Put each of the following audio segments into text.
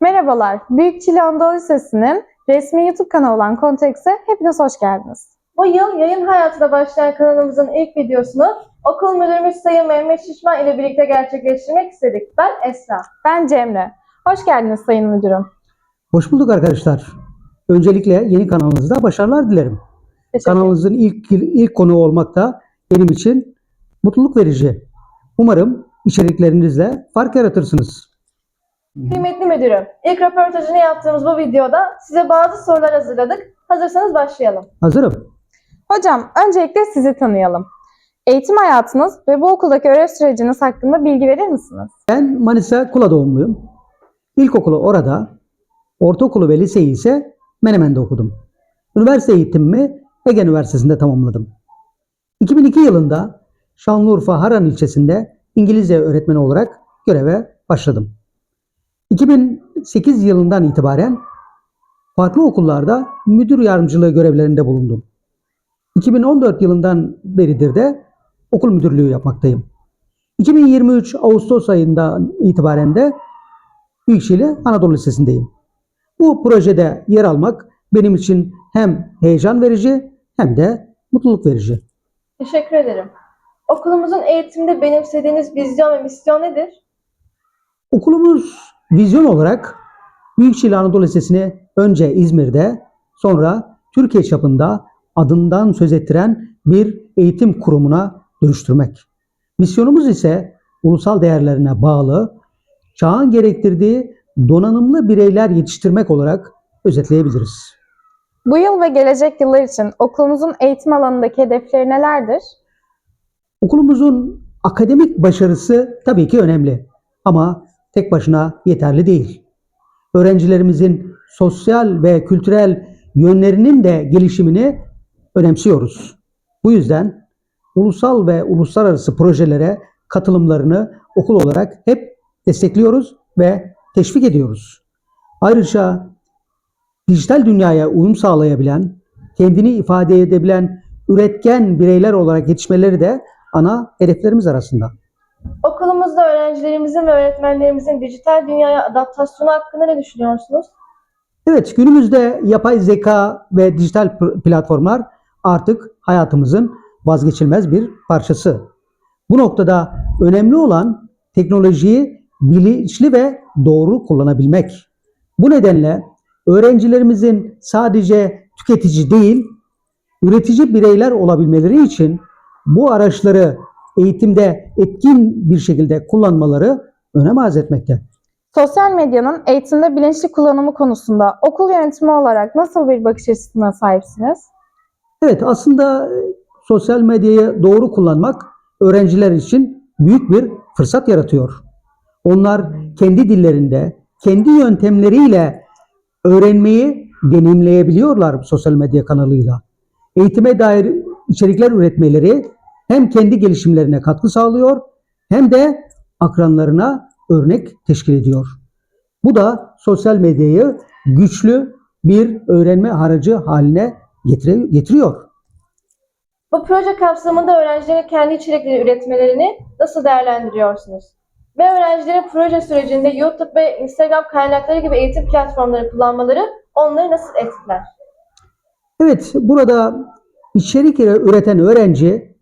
Merhabalar, Büyük Çile Anadolu Lisesi'nin resmi YouTube kanalı olan Kontex'e hepiniz hoş geldiniz. Bu yıl yayın hayatına başlayan kanalımızın ilk videosunu okul müdürümüz Sayın Mehmet Şişman ile birlikte gerçekleştirmek istedik. Ben Esra. Ben Cemre. Hoş geldiniz Sayın Müdürüm. Hoş bulduk arkadaşlar. Öncelikle yeni kanalınızda başarılar dilerim. Teşekkür Kanalınızın ilk ilk konuğu olmak da benim için mutluluk verici. Umarım içeriklerinizle fark yaratırsınız. Kıymetli müdürüm, ilk röportajını yaptığımız bu videoda size bazı sorular hazırladık. Hazırsanız başlayalım. Hazırım. Hocam, öncelikle sizi tanıyalım. Eğitim hayatınız ve bu okuldaki öğretim süreciniz hakkında bilgi verir misiniz? Ben Manisa Kula doğumluyum. İlkokulu orada, ortaokulu ve liseyi ise Menemen'de okudum. Üniversite eğitimimi Ege Üniversitesi'nde tamamladım. 2002 yılında Şanlıurfa Haran ilçesinde İngilizce öğretmeni olarak göreve başladım. 2008 yılından itibaren farklı okullarda müdür yardımcılığı görevlerinde bulundum. 2014 yılından beridir de okul müdürlüğü yapmaktayım. 2023 Ağustos ayından itibaren de Büyükşehir Anadolu Lisesi'ndeyim. Bu projede yer almak benim için hem heyecan verici hem de mutluluk verici. Teşekkür ederim. Okulumuzun eğitimde benimsediğiniz vizyon ve misyon nedir? Okulumuz vizyon olarak Büyükşehir Anadolu Lisesi'ni önce İzmir'de sonra Türkiye çapında adından söz ettiren bir eğitim kurumuna dönüştürmek. Misyonumuz ise ulusal değerlerine bağlı, çağın gerektirdiği donanımlı bireyler yetiştirmek olarak özetleyebiliriz. Bu yıl ve gelecek yıllar için okulumuzun eğitim alanındaki hedefleri nelerdir? Okulumuzun akademik başarısı tabii ki önemli ama tek başına yeterli değil. Öğrencilerimizin sosyal ve kültürel yönlerinin de gelişimini önemsiyoruz. Bu yüzden ulusal ve uluslararası projelere katılımlarını okul olarak hep destekliyoruz ve teşvik ediyoruz. Ayrıca dijital dünyaya uyum sağlayabilen, kendini ifade edebilen üretken bireyler olarak yetişmeleri de ana hedeflerimiz arasında. Okulumuzda öğrencilerimizin ve öğretmenlerimizin dijital dünyaya adaptasyonu hakkında ne düşünüyorsunuz? Evet, günümüzde yapay zeka ve dijital pl- platformlar artık hayatımızın vazgeçilmez bir parçası. Bu noktada önemli olan teknolojiyi bilinçli ve doğru kullanabilmek. Bu nedenle öğrencilerimizin sadece tüketici değil, üretici bireyler olabilmeleri için bu araçları eğitimde etkin bir şekilde kullanmaları önem arz etmekte. Sosyal medyanın eğitimde bilinçli kullanımı konusunda okul yönetimi olarak nasıl bir bakış açısına sahipsiniz? Evet aslında e, sosyal medyayı doğru kullanmak öğrenciler için büyük bir fırsat yaratıyor. Onlar kendi dillerinde, kendi yöntemleriyle öğrenmeyi deneyimleyebiliyorlar sosyal medya kanalıyla. Eğitime dair içerikler üretmeleri hem kendi gelişimlerine katkı sağlıyor hem de akranlarına örnek teşkil ediyor. Bu da sosyal medyayı güçlü bir öğrenme aracı haline getiriyor. Bu proje kapsamında öğrencilerin kendi içerikleri üretmelerini nasıl değerlendiriyorsunuz? Ve öğrencilerin proje sürecinde YouTube ve Instagram kaynakları gibi eğitim platformları kullanmaları onları nasıl etkiler? Evet, burada içerik üreten öğrenci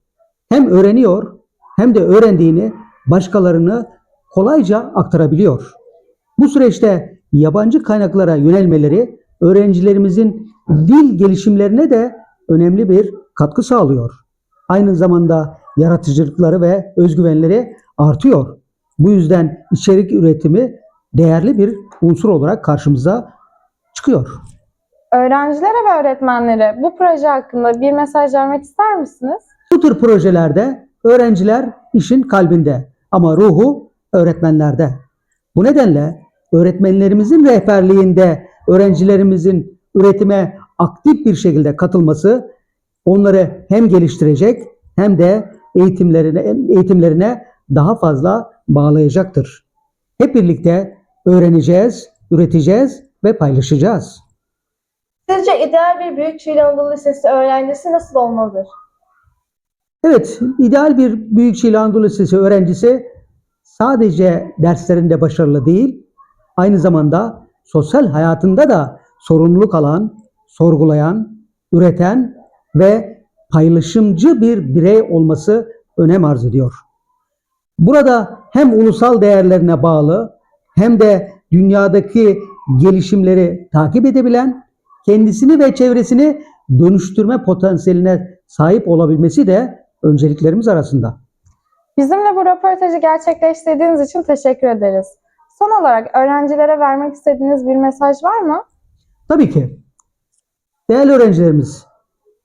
hem öğreniyor hem de öğrendiğini başkalarını kolayca aktarabiliyor. Bu süreçte yabancı kaynaklara yönelmeleri öğrencilerimizin dil gelişimlerine de önemli bir katkı sağlıyor. Aynı zamanda yaratıcılıkları ve özgüvenleri artıyor. Bu yüzden içerik üretimi değerli bir unsur olarak karşımıza çıkıyor. Öğrencilere ve öğretmenlere bu proje hakkında bir mesaj vermek ister misiniz? Bu tür projelerde öğrenciler işin kalbinde ama ruhu öğretmenlerde. Bu nedenle öğretmenlerimizin rehberliğinde öğrencilerimizin üretime aktif bir şekilde katılması onları hem geliştirecek hem de eğitimlerine eğitimlerine daha fazla bağlayacaktır. Hep birlikte öğreneceğiz, üreteceğiz ve paylaşacağız. Sizce ideal bir Büyükşehir Anadolu Lisesi öğrencisi nasıl olmalıdır? Evet, ideal bir Büyükşehir Anadolu Lisesi öğrencisi sadece derslerinde başarılı değil, aynı zamanda sosyal hayatında da sorumluluk alan, sorgulayan, üreten ve paylaşımcı bir birey olması önem arz ediyor. Burada hem ulusal değerlerine bağlı hem de dünyadaki gelişimleri takip edebilen, kendisini ve çevresini dönüştürme potansiyeline sahip olabilmesi de önceliklerimiz arasında. Bizimle bu röportajı gerçekleştirdiğiniz için teşekkür ederiz. Son olarak öğrencilere vermek istediğiniz bir mesaj var mı? Tabii ki. Değerli öğrencilerimiz,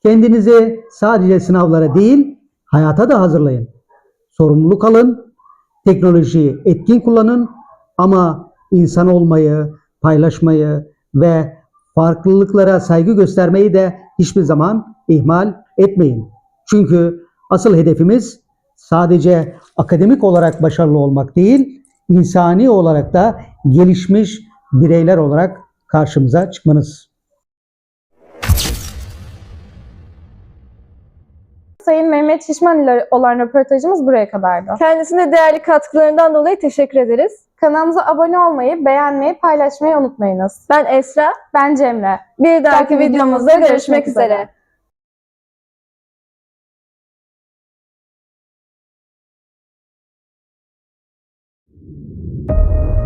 kendinizi sadece sınavlara değil, hayata da hazırlayın. Sorumluluk alın, teknolojiyi etkin kullanın ama insan olmayı, paylaşmayı ve farklılıklara saygı göstermeyi de hiçbir zaman ihmal etmeyin. Çünkü asıl hedefimiz sadece akademik olarak başarılı olmak değil, insani olarak da gelişmiş bireyler olarak karşımıza çıkmanız. Sayın Mehmet Şişman ile olan röportajımız buraya kadardı. Kendisine değerli katkılarından dolayı teşekkür ederiz. Kanalımıza abone olmayı, beğenmeyi, paylaşmayı unutmayınız. Ben Esra. Ben Cemre. Bir dahaki videomuzda görüşmek üzere. you